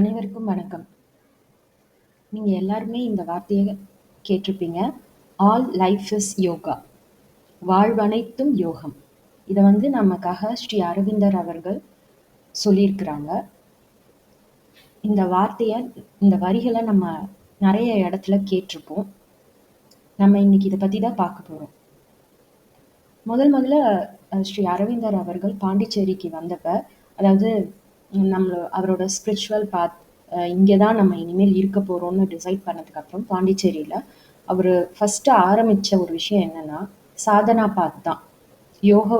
அனைவருக்கும் வணக்கம். நீங்கள் எல்லாருமே இந்த வார்த்தையை கேட்டிருப்பீங்க. All life is yoga. வாழ்வனைத்தும் யோகம். இதை வந்து நமக்காக ஸ்ரீ அரவிந்தர் அவர்கள் சொல்லியிருக்கிறாங்க. இந்த வார்த்தையை இந்த வரிகளை நம்ம நிறைய இடத்துல கேட்டிருப்போம். நம்ம இன்னைக்கு இதை பற்றி தான் பார்க்க போகிறோம் முதல் முதல்ல ஸ்ரீ அரவிந்தர் அவர்கள் பாண்டிச்சேரிக்கு வந்தப்ப, அதாவது நம்மளோ அவரோட ஸ்பிரிச்சுவல் பாத் இங்கே தான் நம்ம இனிமேல் இருக்க போகிறோம்னு டிசைட் பண்ணதுக்கப்புறம் பாண்டிச்சேரியில் அவர் ஃபஸ்ட்டு ஆரம்பித்த ஒரு விஷயம் என்னன்னா, சாதனா பாத் தான். யோக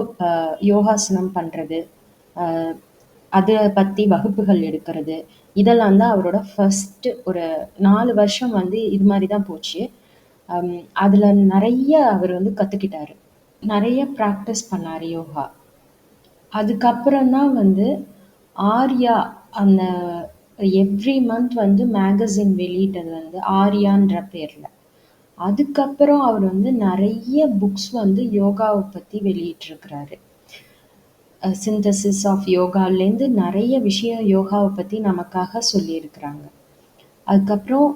யோகாசனம் பண்ணுறது அதை பற்றி வகுப்புகள் எடுக்கிறது, இதெல்லாம் தான் அவரோட ஃபர்ஸ்ட்டு ஒரு நாலு வருஷம் வந்து இது மாதிரி தான் போச்சு. அதில் நிறைய அவர் வந்து கற்றுக்கிட்டார் நிறைய ப்ராக்டிஸ் பண்ணார் யோகா. அதுக்கப்புறம் தான் வந்து ஆர்யா அந்த எவ்ரி மந்த் வந்து மேகசின் வெளியிட்டது வந்து ஆர்யான்ற பேர்ல. அதுக்கப்புறம் அவர் வந்து நிறைய புக்ஸ் வந்து யோகாவை பத்தி வெளியிட்டிருக்கிறாரு. சிந்தசிஸ் ஆஃப் யோகாலேருந்து நிறைய விஷயம் யோகாவை பத்தி நமக்காக சொல்லியிருக்கிறாங்க. அதுக்கப்புறம்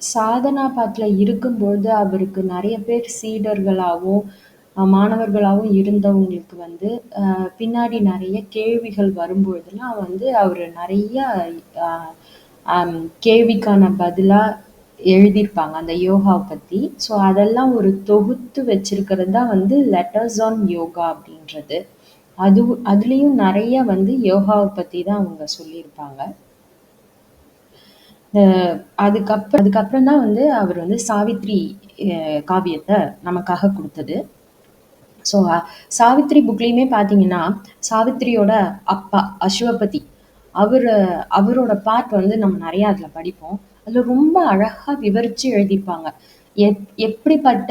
சாதனா பாத்ல இருக்கும்பொழுது அவருக்கு நிறைய பேர் சீடர்களாகவும் மாணவர்களாகவும் இருந்தவங்களுக்கு வந்து பின்னாடி நிறைய கேள்விகள் வரும்பொழுதெல்லாம் வந்து அவர் நிறைய கேள்விக்கான பதிலாக எழுதியிருப்பாங்க அந்த யோகாவை பற்றி ஸோ அதெல்லாம் ஒரு தொகுத்து வச்சிருக்கிறது தான் வந்து லெட்டர்ஸ் ஆன் யோகா அப்படின்றது. அது அதுலேயும் நிறைய வந்து யோகாவை பற்றி தான் அவங்க சொல்லியிருப்பாங்க. அதுக்கப்புறம் அதுக்கப்புறம் தான் வந்து அவர் வந்து சாவித்ரி காவியத்தை நமக்காக கொடுத்தது ஸோ சாவித்ரி புக்லேயுமே பார்த்தீங்கன்னா, சாவித்ரியோட அப்பா அஸ்வபதி அவர் அவரோட பார்ட் வந்து நம்ம நிறையா அதில் படிப்போம். அதில் ரொம்ப அழகாக விவரித்து எழுதியிருப்பாங்க. எப் எப்படிப்பட்ட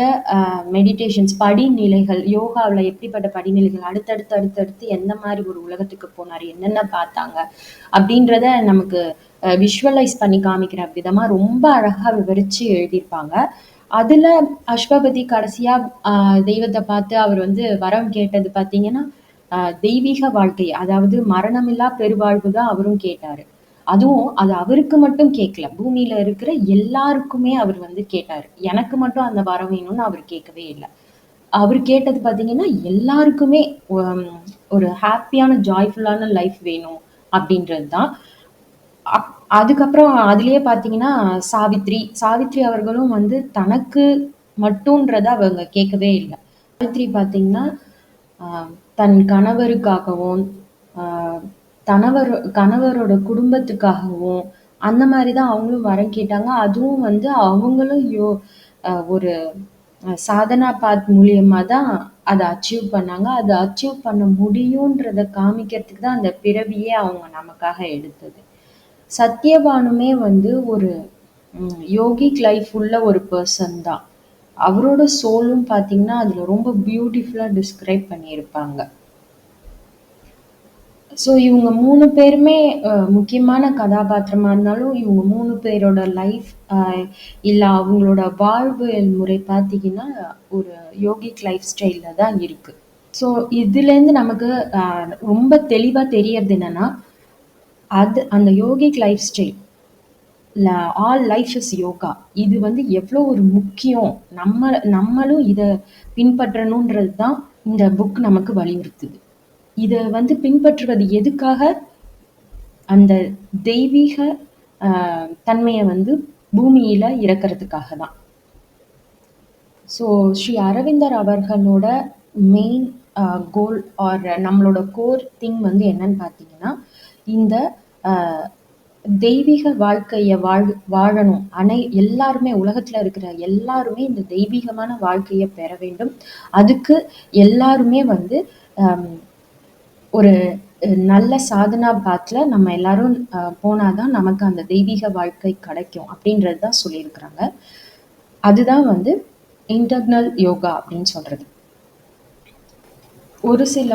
மெடிடேஷன்ஸ் படிநிலைகள், யோகாவில் எப்படிப்பட்ட படிநிலைகள், அடுத்தடுத்து அடுத்தடுத்து எந்த மாதிரி ஒரு உலகத்துக்கு போனார் என்னென்ன பார்த்தாங்க, அப்படின்றத நமக்கு விஷுவலைஸ் பண்ணி காமிக்கிற விதமாக ரொம்ப அழகாக விவரித்து எழுதியிருப்பாங்க. அதுல அஸ்வபதி கடைசியா ஆஹ் தெய்வத்தை பார்த்து அவர் வந்து வரம் கேட்டது பாத்தீங்கன்னா அ தெய்வீக வாழ்க்கை, அதாவது மரணமில்லா பெருவாழ்வு தான் அவரும் கேட்டாரு. அதுவும் அது அவருக்கு மட்டும் கேட்கல. பூமியில இருக்கிற எல்லாருக்குமே அவர் வந்து கேட்டாரு. எனக்கு மட்டும் அந்த வரம் வேணும்னு அவர் கேட்கவே இல்ல. அவர் கேட்டது பாத்தீங்கன்னா எல்லாருக்குமே ஒரு ஹாப்பியான ஜாய்ஃபுல்லான லைஃப் வேணும் அப்படின்றது தான். அதுக்கப்புறம் அதிலேயே பார்த்தீங்கன்னா, சாவித்ரி சாவித்ரி அவர்களும் வந்து தனக்கு மட்டும்ன்றத அவங்க கேட்கவே இல்ல. சாவித்ரி பார்த்தீங்கன்னா, அ தன் கணவருக்காகவும், அ கணவர் கணவரோட குடும்பத்துக்காகவும், அந்த மாரி தான் அவங்களும் வரம் கேட்டாங்க. அதுவும் வந்து அவங்களும் யோ அ ஒரு அ சாதனா பாத் மூலியமா தான் அத அச்சீவ் பண்ணாங்க. அத அச்சீவ் பண்ண முடியுன்றத காமிக்கிறதுக்கு தான் அந்த பிறவியே அவங்க நமக்காக எடுத்தது. சத்யபானுமே வந்து ஒரு யோகிக் லைஃப் உள்ள ஒரு பர்சன் தான். அவரோட சோலும் பார்த்தீங்கன்னா, அதில் ரொம்ப பியூட்டிஃபுல்லாக டிஸ்கிரைப் பண்ணியிருப்பாங்க. ஸோ இவங்க மூணு பேருமே முக்கியமான கதாபாத்திரமா இருந்தாலும், இவங்க மூணு பேரோட லைஃப் இல்லை அவங்களோட வாழ்வியல் முறை பார்த்தீங்கன்னா, ஒரு யோகிக் லைஃப் ஸ்டைலில் தான் இருக்கு. ஸோ இதுலேருந்து நமக்கு ரொம்ப தெளிவாக தெரியறது என்னன்னா, அது அந்த யோகிக் லைஃப் ஸ்டைல் ல ஆல் லைஃப் இஸ் யோகா. இது வந்து எவ்வளோ ஒரு முக்கியம். நம்ம நம்மளும் இதை பின்பற்றணுன்றது தான் இந்த புக் நமக்கு வலியுறுத்துது. இதை வந்து பின்பற்றுவது எதுக்காக? அந்த தெய்வீக தன்மையை வந்து பூமியில் இறக்கிறதுக்காக தான். ஸோ ஸ்ரீ அரவிந்தர் அவர்களோட மெயின் கோல் ஆர் நம்மளோட கோர் திங் வந்து என்னன்னு பார்த்தீங்கன்னா, இந்த தெய்வீக வாழ்க்கைய வாழ் வாழணும். அனை எல்லாருமே உலகத்துல இருக்கிற எல்லாருமே இந்த தெய்வீகமான வாழ்க்கைய பெற வேண்டும். அதுக்கு எல்லாருமே வந்து ஒரு நல்ல சாதனா பாத்தில் நம்ம எல்லாரும் போனாதான் தான் நமக்கு அந்த தெய்வீக வாழ்க்கை கிடைக்கும். அப்படின்றது தான் சொல்லியிருக்கிறாங்க. அதுதான் வந்து இன்டர்னல் யோகா அப்படின்னு சொல்றது. ஒரு சில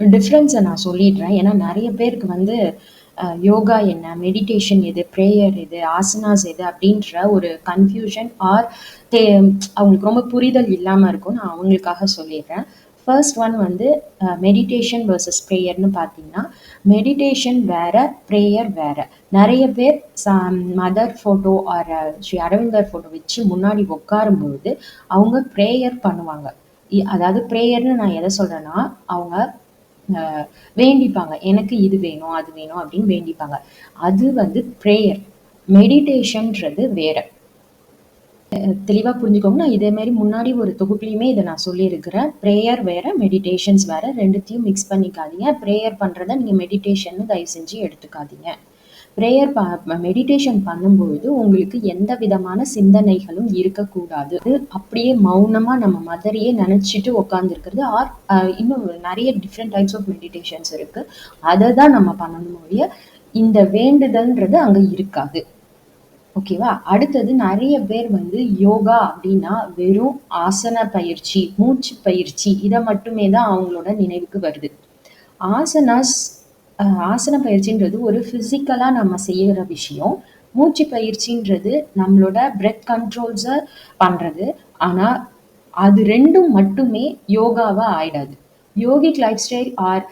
டிஃப்ரென்ஸை நான் சொல்லிடுறேன். ஏன்னா நிறைய பேருக்கு வந்து யோகா என்ன? மெடிடேஷன் எது? ப்ரேயர் எது? ஆசனாஸ் எது? அப்படின்ற ஒரு கன்ஃப்யூஷன் ஆர் தே அவங்களுக்கு ரொம்ப புரிதல் இல்லாமல் இருக்கும். நான் அவங்களுக்காக சொல்லிடுறேன். ஃபர்ஸ்ட் ஒன் வந்து மெடிடேஷன் வர்சஸ் ப்ரேயர்னு பார்த்தீங்கன்னா மெடிடேஷன் வேற ப்ரேயர் வேற நிறைய பேர் மதர் ஃபோட்டோ ஆர் ஸ்ரீ அரவிந்தர் ஃபோட்டோ வச்சு முன்னாடி உட்காரும்பொழுது அவங்க ப்ரேயர் பண்ணுவாங்க அதாவது ப்ரேயர்னு நான் எதை சொல்கிறேன்னா அவங்க வேண்டிப்பாங்க. எனக்கு இது வேணும் அது வேணும் அப்படின்னு வேண்டிப்பாங்க. அது வந்து ப்ரேயர் மெடிடேஷன்ன்றது வேற. தெளிவாக புரிஞ்சுக்கோங்க. நான் இதே மாதிரி முன்னாடி ஒரு தொகுப்புலையுமே இதை நான் சொல்லியிருக்கிறேன். ப்ரேயர் வேற மெடிடேஷன்ஸ் வேற ரெண்டுத்தையும் மிக்ஸ் பண்ணிக்காதீங்க. ப்ரேயர் பண்ணுறத நீங்கள் மெடிடேஷன் தயவு செஞ்சு எடுத்துக்காதீங்க. ப்ரேயர் ப மெடிடேஷன் பண்ணும்பொழுது உங்களுக்கு எந்த விதமான சிந்தனைகளும் இருக்கக்கூடாது. அப்படியே மௌனமாக நம்ம மதரையே நினச்சிட்டு உட்காந்துருக்கிறது ஆர் இன்னும் நிறைய டிஃப்ரெண்ட் டைப்ஸ் ஆஃப் மெடிடேஷன்ஸ் இருக்குது அதை தான் நம்ம பண்ணணும் ஒழிய இந்த வேண்டுதல்ன்றது அங்கே இருக்காது. ஓகேவா அடுத்தது நிறைய பேர் வந்து யோகா அப்படின்னா வெறும் ஆசன பயிற்சி மூச்சு பயிற்சி இதை மட்டுமே தான் அவங்களோட நினைவுக்கு வருது. ஆசனாஸ் ஆசன பயிற்சின்றது ஒரு ஃபிசிக்கலாக நம்ம செய்கிற விஷயம். மூச்சு பயிற்சின்றது நம்மளோட பிரெத் கண்ட்ரோல்ஸை பண்ணுறது ஆனால் அது ரெண்டும் மட்டுமே யோகாவாக ஆயிடாது. Yogic life style or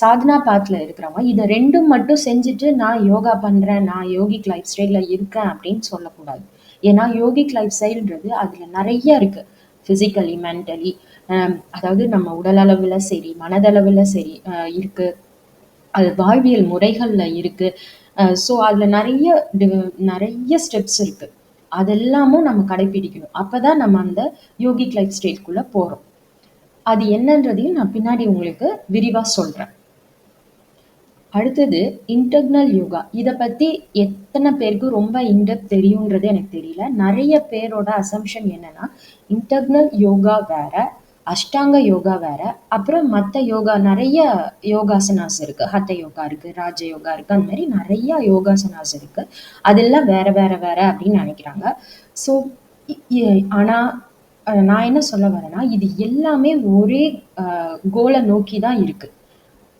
sadhana பாத்தில் இருக்கிறவங்க இதை ரெண்டும் மட்டும் செஞ்சுட்டு நான் யோகா பண்ணுறேன் நான் யோகிக் லைஃப் ஸ்டைலில் இருக்கேன் அப்படின்னு சொல்லக்கூடாது. ஏன்னா யோகிக் லைஃப் ஸ்டைல்ன்றது அதில் நிறைய இருக்குது ஃபிசிக்கலி மென்டலி அதாவது நம்ம உடல் அளவில் சரி மனதளவில் சரி இருக்குது அது வாழ்வியல் முறைகளில் இருக்குது ஸோ அதில் நிறைய நிறைய ஸ்டெப்ஸ் இருக்குது அதெல்லாமும் நம்ம கடைபிடிக்கணும் அப்பதான் நம்ம அந்த யோகிக் லைஃப் ஸ்டைல்குள்ளே போகிறோம் அது என்னன்றதையும் நான் பின்னாடி உங்களுக்கு விரிவாக சொல்கிறேன் அடுத்தது இன்டர்னல் யோகா இதை பற்றி எத்தனை பேருக்கு ரொம்ப இன்டெப் தெரியுன்றது எனக்கு தெரியல. நிறைய பேரோட அசம்ஷன் என்னன்னா இன்டர்னல் யோகா வேற அஷ்டாங்க யோகா வேற. அப்புறம் மற்ற யோகா நிறைய யோகாசனாஸ் இருக்கு. ஹத்த யோகா இருக்கு ராஜ யோகா இருக்கு. அந்த மாதிரி நிறைய யோகாசனாஸ் இருக்கு. அதெல்லாம் வேற வேற வேற அப்படின்னு நினைக்கிறாங்க. ஸோ ஆனால் நான் என்ன சொல்ல வரேன்னா இது எல்லாமே ஒரே கோலை நோக்கி தான் இருக்கு.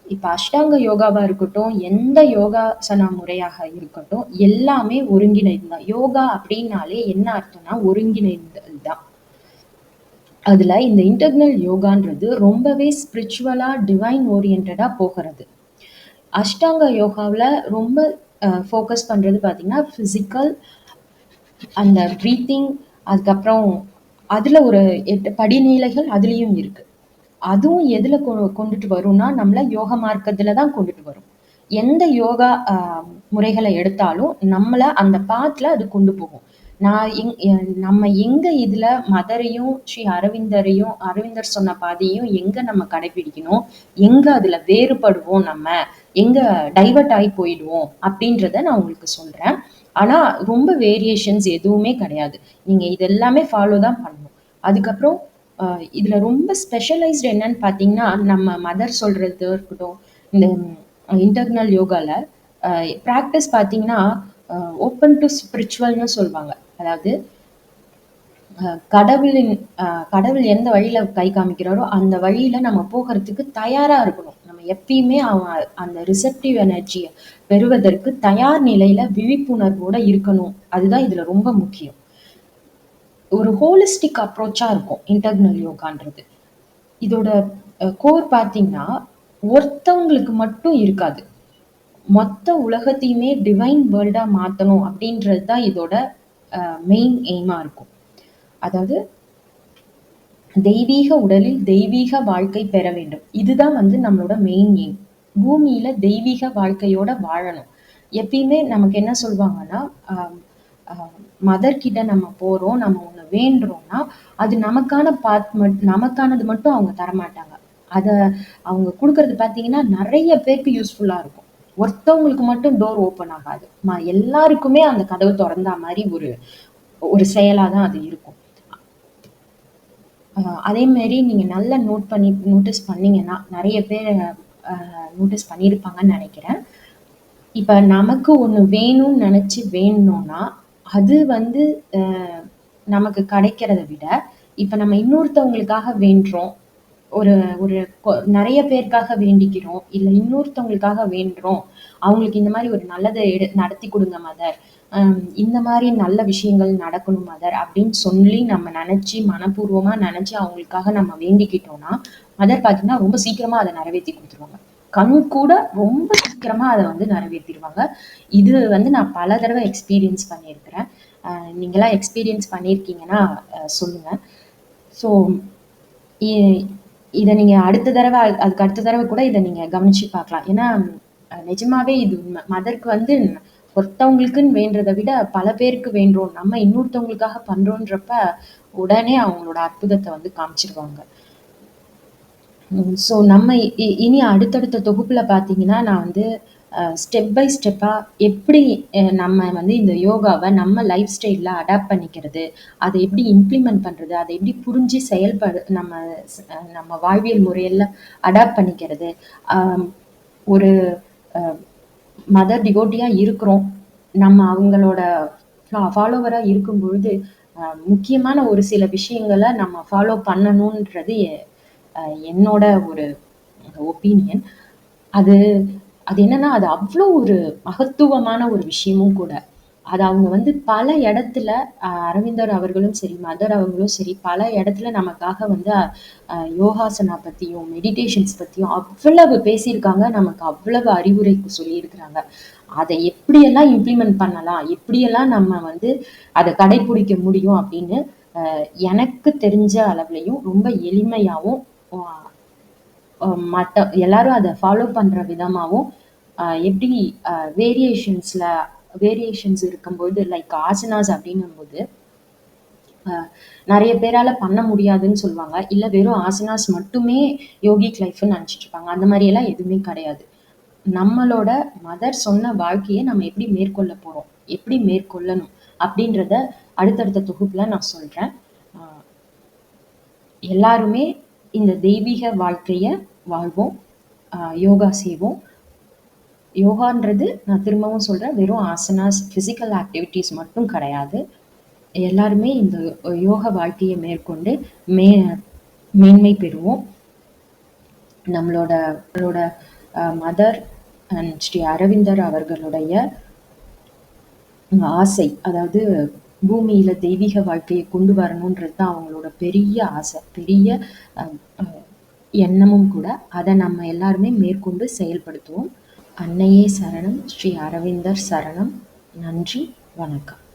இப்போ அஷ்டாங்க யோகாவா இருக்கட்டும் எந்த யோகாசன முறையாக இருக்கட்டும் எல்லாமே ஒருங்கிணைந்து தான். யோகா அப்படின்னாலே என்ன அர்த்தம்னா ஒருங்கிணைந்தல் அதில் இந்த இன்டர்னல் யோகான்றது ரொம்பவே ஸ்பிரிச்சுவலாக டிவைன் ஓரியன்டாக போகிறது. அஷ்டாங்க யோகாவில் ரொம்ப ஃபோக்கஸ் பண்ணுறது பார்த்திங்கன்னா ஃபிசிக்கல் அந்த ப்ரீத்திங் அதுக்கப்புறம் அதில் ஒரு எட்டு படிநிலைகள் அதுலேயும் இருக்குது அதுவும் எதில் கொ- கொண்டுட்டு வரும்னா நம்மளை யோக மார்க்கத்தில் தான் கொண்டுட்டு வரும். எந்த யோகா முறைகளை எடுத்தாலும் நம்மளை அந்த பாத்தில் அது கொண்டு போகும். நான் எங் நம்ம எங்க இதுல மதரையும் ஸ்ரீ அரவிந்தரையும் அரவிந்தர் சொன்ன பாதையும் எங்க நம்ம கடைபிடிக்கணும்? எங்க அதுல வேறுபடுவோம் நம்ம? எங்க டைவர்ட் ஆகி போயிடுவோம்? அப்படின்றத நான் உங்களுக்கு சொல்றேன். ஆனா ரொம்ப வேரியேஷன்ஸ் எதுவுமே கிடையாது. நீங்க இதெல்லாமே ஃபாலோ தான் பண்ணணும். அதுக்கப்புறம் இதுல ரொம்ப ஸ்பெஷலைஸ்டு என்னன்னு பார்த்தீங்கன்னா நம்ம மதர் சொல்றது இருக்கட்டும் இந்த இன்டர்னல் யோகால ப்ராக்டிஸ் பார்த்தீங்கன்னா ஓப்பன் டு ஸ்பிரிச்சுவல்னு சொல்லுவாங்க. அதாவது கடவுளின் கடவுள் எந்த வழியில கை காமிக்கிறாரோ அந்த வழியில நம்ம போகிறதுக்கு தயாரா இருக்கணும். நம்ம எப்பயுமே அவன் அந்த ரிசப்டிவ் எனர்ஜியை பெறுவதற்கு தயார் நிலையில விழிப்புணர்வோட இருக்கணும். அதுதான் இதுல ரொம்ப முக்கியம். ஒரு ஹோலிஸ்டிக் அப்ரோச்சா இருக்கும் இன்டர்னல் யோகான்றது இதோட கோர் பார்த்தீங்கன்னா ஒருத்தவங்களுக்கு மட்டும் இருக்காது. மொத்த உலகத்தையுமே டிவைன் வேர்ல்டா மாத்தணும் அப்படின்றது தான் இதோட மெயின் எய்மா இருக்கும். அதாவது தெய்வீக உடலில் தெய்வீக வாழ்க்கை பெற வேண்டும். இதுதான் வந்து நம்மளோட மெயின் எய்ம் பூமியில தெய்வீக வாழ்க்கையோட வாழணும். எப்பயுமே நமக்கு என்ன சொல்லுவாங்கன்னா மதர் கிட்ட நம்ம போறோம் நம்ம ஒண்ணு வேண்டுறோம்னா அது நமக்கான பாத் மட் நமக்கானது மட்டும் அவங்க தரமாட்டாங்க. அதை அவங்க கொடுக்கறது பார்த்தீங்கன்னா நிறைய பேருக்கு யூஸ்ஃபுல்லா இருக்கும். ஒருத்தவங்களுக்கு மட்டும் டோர் ஓப்பன் ஆகாது. எல்லாருக்குமே அந்த கதவு திறந்தா மாதிரி ஒரு ஒரு செயலாக தான் அது இருக்கும். அதே மாதிரி நீங்கள் நல்லா நோட் பண்ணி நோட்டீஸ் பண்ணீங்கன்னா நிறைய பேர் நோட்டீஸ் பண்ணியிருப்பாங்கன்னு நினைக்கிறேன். இப்போ நமக்கு ஒன்று வேணும்னு நினச்சி வேணும்னா அது வந்து நமக்கு கிடைக்கிறத விட இப்போ நம்ம இன்னொருத்தவங்களுக்காக வேண்டுறோம் ஒரு ஒரு கொ- நிறைய பேருக்காக வேண்டிக்கிறோம் இல்லை இன்னொருத்தவங்களுக்காக வேண்டுறோம். அவங்களுக்கு இந்த மாதிரி ஒரு நல்லதை எடு நடத்தி கொடுங்க மதர் இந்த மாதிரி நல்ல விஷயங்கள் நடக்கணும் மதர் அப்படின்னு சொல்லி நம்ம நினச்சி மனப்பூர்வமாக நினச்சி அவங்களுக்காக நம்ம வேண்டிக்கிட்டோம்னா, மதர் பார்த்தீங்கன்னா, ரொம்ப சீக்கிரமாக அதை நிறைவேற்றி கொடுத்துருவாங்க. கண் கூட ரொம்ப சீக்கிரமாக அதை வந்து நிறைவேற்றிடுவாங்க இது வந்து நான் பல தடவை எக்ஸ்பீரியன்ஸ் பண்ணியிருக்கிறேன். நீங்களாம் எக்ஸ்பீரியன்ஸ் பண்ணியிருக்கீங்கன்னா சொல்லுங்கள் ஸோ இதை நீங்க அடுத்த தடவை அதுக்கு அடுத்த தடவை கூட இதை நீங்க கவனிச்சு பார்க்கலாம். ஏன்னா நிஜமாவே இது உண்மை மதருக்கு வந்து ஒருத்தவங்களுக்குன்னு வேண்டுறதை விட பல பேருக்கு வேண்டுறோம். நம்ம இன்னொருத்தவங்களுக்காக பண்றோன்றப்ப, உடனே அவங்களோட அற்புதத்தை வந்து காமிச்சிருவாங்க ஸோ நம்ம இ இனி அடுத்தடுத்த தொகுப்புல பார்த்தீங்கன்னா, நான் வந்து ஸ்டெப் பை ஸ்டெப்பா எப்படி நம்ம வந்து இந்த யோகாவை நம்ம லைஃப் ஸ்டைலில் அடாப்ட் பண்ணிக்கிறது, அதை எப்படி இம்ப்ளிமெண்ட் பண்றது, அதை எப்படி புரிஞ்சு செயல்படு நம்ம நம்ம வாழ்வியல் முறையில அடாப்ட் பண்ணிக்கிறது. ஒரு மதர் டிகோட்டியாக இருக்கிறோம். நம்ம அவங்களோட ஃபாலோவராக இருக்கும் பொழுது முக்கியமான ஒரு சில விஷயங்கள நம்ம ஃபாலோ பண்ணணுன்றது என்னோட ஒரு ஒப்பீனியன். அது அது என்னன்னா, அது அவ்வளோ ஒரு மகத்துவமான ஒரு விஷயமும் கூட. அது அவங்க வந்து பல இடத்துல அ அரவிந்தர் அவர்களும் சரி, மதர் அவங்களும் சரி, பல இடத்துல நமக்காக வந்து ஆஹ் யோகாசனா பத்தியும், மெடிடேஷன்ஸ் பத்தியும் அவ்வளவு பேசியிருக்காங்க. நமக்கு அவ்வளவு அறிவுரை சொல்லியிருக்கிறாங்க. அதை எப்படியெல்லாம் இம்ப்ளிமெண்ட் பண்ணலாம், எப்படியெல்லாம் நம்ம வந்து அதை கடைபிடிக்க முடியும் அப்படின்னு, எனக்கு தெரிஞ்ச அளவுலையும் ரொம்ப எளிமையாகவும் மற்ற எல்லாரும் அதை ஃபாலோ பண்ற விதமாகவும் எப்படி வேரியேஷன்ஸில் வேரியேஷன்ஸ்ல வேரியேஷன்ஸ் இருக்கும்போது லைக் ஆசனாஸ் அப்படின்னும்போது, நிறைய நெறைய பேரால பண்ண முடியாதுன்னு சொல்லுவாங்க. இல்ல வெறும் ஆசனாஸ் மட்டுமே யோகிக் லைஃப்னு நினச்சிட்டு இருப்பாங்க. அந்த மாதிரியெல்லாம் எதுவுமே கிடையாது. நம்மளோட மதர் சொன்ன வாழ்க்கையை நம்ம எப்படி மேற்கொள்ள போறோம், எப்படி மேற்கொள்ளணும் அப்படின்றத அடுத்தடுத்த தொகுப்புல நான் சொல்றேன். எல்லாருமே இந்த தெய்வீக வாழ்க்கையை வாழ்வோம். யோகா செய்வோம். யோகான்றது நான் திரும்பவும் சொல்கிறேன் வெறும் ஆசனாஸ், ஃபிசிக்கல் ஆக்டிவிட்டீஸ் மட்டும் கிடையாது. எல்லாருமே இந்த யோக வாழ்க்கையை மேற்கொண்டு மே மேன்மை பெறுவோம். நம்மளோட நம்மளோட மதர் அண்ட் ஸ்ரீ அரவிந்தர் அவர்களுடைய ஆசை, அதாவது பூமியில தெய்வீக வாழ்க்கையை கொண்டு வரணுன்றது தான் அவங்களோட பெரிய ஆசை. பெரிய எண்ணமும் கூட. அதை நம்ம எல்லாருமே மேற்கொண்டு செயல்படுத்துவோம். அன்னையே சரணம்! ஸ்ரீ அரவிந்தர் சரணம்! நன்றி! வணக்கம்.